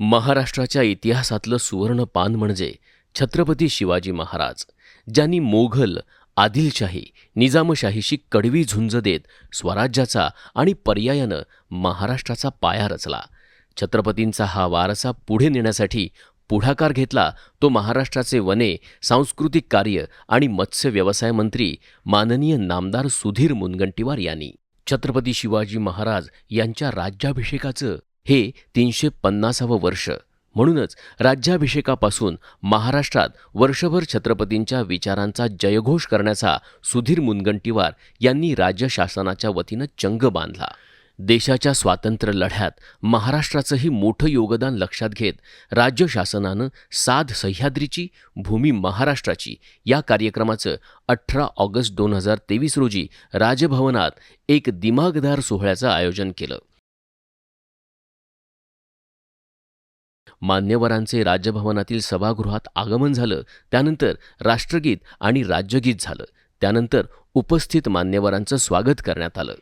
महाराष्ट्राच्या इतिहासातलं सुवर्णपान म्हणजे छत्रपती शिवाजी महाराज ज्यांनी मोघल आदिलशाही निजामशाहीशी कडवी झुंज देत स्वराज्याचा आणि पर्यायानं महाराष्ट्राचा पाया रचला. छत्रपतींचा हा वारसा पुढे नेण्यासाठी पुढाकार घेतला तो महाराष्ट्राचे वने सांस्कृतिक कार्य आणि मत्स्य व्यवसाय मंत्री माननीय नामदार सुधीर मुनगंटीवार यांनी. छत्रपती शिवाजी महाराज यांच्या राज्याभिषेकाचं हे तीनशे पन्नासावं वर्ष. म्हणूनच राज्याभिषेकापासून महाराष्ट्रात वर्षभर छत्रपतींच्या विचारांचा जयघोष करण्याचा सुधीर मुनगंटीवार यांनी राज्य शासनाच्या वतीनं चंग बांधला. देशाच्या स्वातंत्र्य लढ्यात महाराष्ट्राचंही मोठं योगदान लक्षात घेत राज्य शासनानं साध सह्याद्रीची भूमी महाराष्ट्राची या कार्यक्रमाचं अठरा ऑगस्ट दोन हजार तेवीस रोजी राजभवनात एक दिमागदार सोहळ्याचं आयोजन केलं. मान्यवरांचे राजभवनातील सभागृहात आगमन झालं. त्यानंतर राष्ट्रगीत आणि राज्यगीत झालं. त्यानंतर उपस्थित मान्यवरांचं स्वागत करण्यात आलं.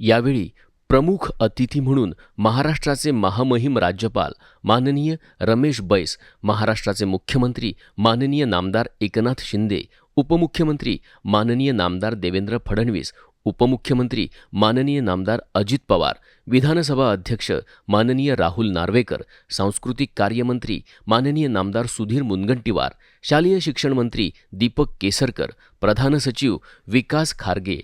यावेळी प्रमुख अतिथी म्हणून महाराष्ट्राचे महामहिम राज्यपाल माननीय रमेश बैस महाराष्ट्राचे मुख्यमंत्री माननीय नामदार एकनाथ शिंदे उपमुख्यमंत्री माननीय नामदार देवेंद्र फडणवीस उपमुख्यमंत्री माननीय नामदार अजित पवार विधानसभा अध्यक्ष माननीय राहुल नार्वेकर सांस्कृतिक कार्यमंत्री माननीय नामदार सुधीर मुनगंटीवार शालेय शिक्षण मंत्री दीपक केसरकर प्रधान सचिव Vikas Kharge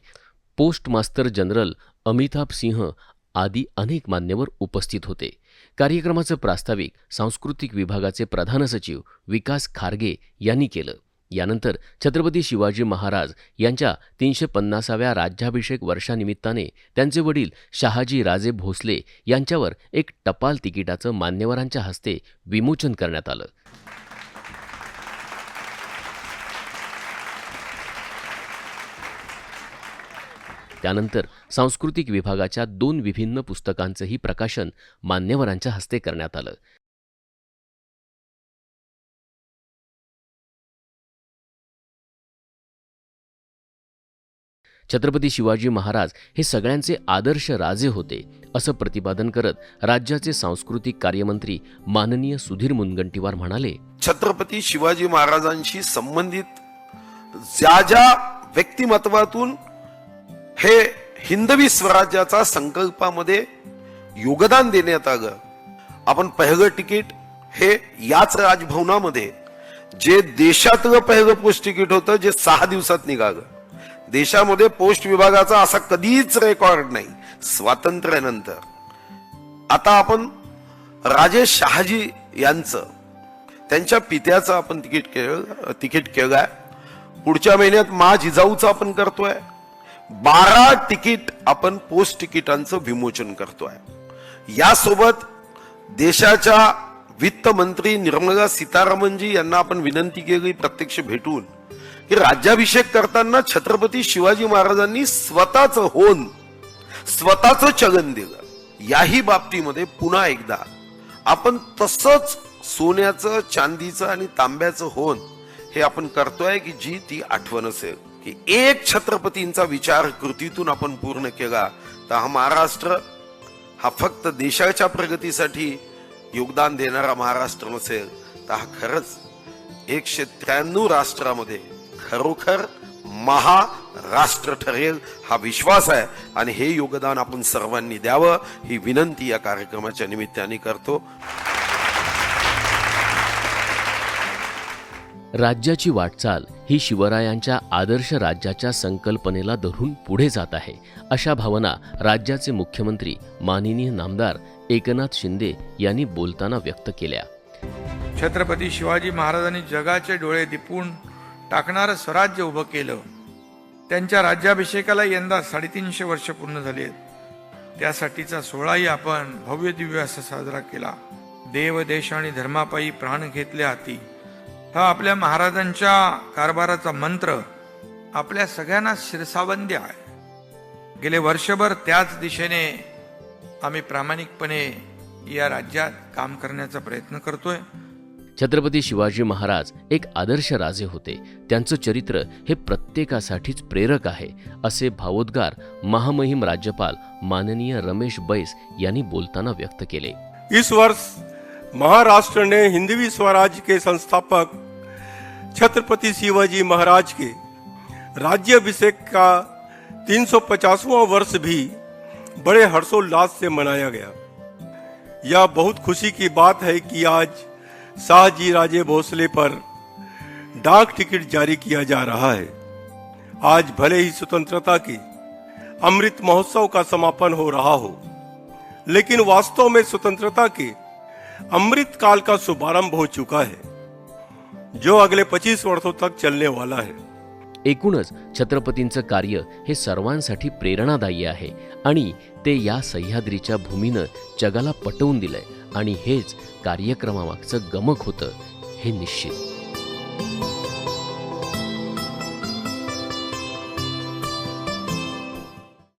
post master general Amitabh Singh आदी अनेक मान्यवर उपस्थित होते. कार्यक्रमाचं प्रास्ताविक सांस्कृतिक विभागाचे प्रधान सचिव विकास खारगे यांनी केलं. यानंतर छत्रपती शिवाजी महाराज यांच्या तीनशे पन्नासाव्या राज्याभिषेक वर्षानिमित्ताने त्यांचे वडील शहाजी राजे भोसले यांच्यावर एक टपाल तिकिटाचं मान्यवरांच्या हस्ते विमोचन करण्यात आलं. त्यानंतर सांस्कृतिक विभागाच्या दोन विभिन्न पुस्तकांचंही प्रकाशन मान्यवरांच्या हस्ते करण्यात आलं. छत्रपती शिवाजी महाराज हे सगळ्यांचे आदर्श राजे होते असं प्रतिपादन करत राज्याचे सांस्कृतिक कार्यमंत्री माननीय सुधीर मुनगंटीवार म्हणाले छत्रपती शिवाजी महाराजांशी संबंधित ज्या ज्या व्यक्तिमत्वातून हे हिंदवी स्वराज्याचा संकल्पामध्ये योगदान देण्यात आलं आपण पहिलं तिकीट हे याच राजभवनामध्ये जे देशातलं पहिलं पोस्ट तिकीट होतं जे सहा दिवसात निघालं. देशामध्ये पोस्ट विभागाचा असा कधीच रेकॉर्ड नाही. स्वातंत्र्यानंतर. आता आपण राजेश शहाजी यांचं त्यांच्या पित्याचं आपण तिकीट केलं तिकीट केलं आहे पुढच्या महिन्यात मा जिजाऊचं आपण करतोय. बारा तिकीट आपण पोस्ट तिकिटांचं विमोचन करतोय. यासोबत देशाच्या वित्त मंत्री निर्मला सीतारामनजी यांना आपण विनंती केली प्रत्यक्ष भेटून की राज्याभिषेक करताना छत्रपती शिवाजी महाराजांनी स्वतःच होन स्वतःच चलन दिलं. याही बाबतीमध्ये पुन्हा एकदा आपण तसंच सोन्याचं चांदीचं आणि तांब्याचं होन हे आपण करतोय की जी ती आठवण असेल की एक छत्रपतींचा विचार कृतीतून आपण पूर्ण केला. तर हा महाराष्ट्र हा फक्त देशाच्या प्रगतीसाठी योगदान देणारा महाराष्ट्र नसेल तर हा खरंच एकशे त्र्याण्णव राष्ट्रामध्ये खरोखर महाराष्ट्र ठरेल हा विश्वास आहे. आणि हे योगदान आपण सर्वांनी द्यावं ही विनंती या कार्यक्रमाच्या निमित्ताने करतो. राज्याची वाटचाल ही शिवरायांच्या आदर्श राज्याच्या संकल्पनेला धरून पुढे जात आहे अशा भावना राज्याचे मुख्यमंत्री माननीय नामदार एकनाथ शिंदे यांनी बोलताना व्यक्त केल्या. छत्रपती शिवाजी महाराजांनी जगाचे डोळे दिपून टाकणारं स्वराज्य उभं केलं. त्यांच्या राज्याभिषेकाला यंदा साडेतीनशे वर्ष पूर्ण झाली आहेत. त्यासाठीचा सोहळाही आपण भव्य दिव्य असा साजरा केला. देव देश आणि धर्मापायी प्राण घेतले हाती. हा आपल्या महाराजांच्या कारभाराचा मंत्र आपल्या सगळ्यांना शिरसावंदी आहे. गेले वर्षभर त्याच दिशेने आम्ही प्रामाणिकपणे या राज्यात काम करण्याचा प्रयत्न करतोय. छत्रपती शिवाजी महाराज एक आदर्श राजे होते. त्यांचं चरित्र हे प्रत्येकासाठीच प्रेरक आहे असे भावोद्गार महामहिम राज्यपाल माननीय रमेश बैस यांनी बोलताना व्यक्त केले. इस वर्ष महाराष्ट्र ने हिंदवी स्वराज के संस्थापक छत्रपति शिवाजी महाराज के राज्याभिषेक का 350वां वर्ष भी बड़े हर्षोल्लास से मनाया गया। यह बहुत खुशी की बात है कि आज शाहजी राजे भोसले पर डाक टिकट जारी किया जा रहा है। आज भले ही स्वतंत्रता की अमृत महोत्सव का समापन हो रहा हो, लेकिन वास्तव में स्वतंत्रता के अमृत काल का शुभारंभ हो चुका है, जो अगले 25 वर्षों तक चलने वाला है। एकूणच छत्रपतींचं कार्य हे सर्वांसाठी प्रेरणादायी आहे आणि ते या सह्याद्रीच्या भूमीनं जगाला पटवून दिलंय आणि हेच कार्यक्रमामागचं गमक होतं हे निश्चित.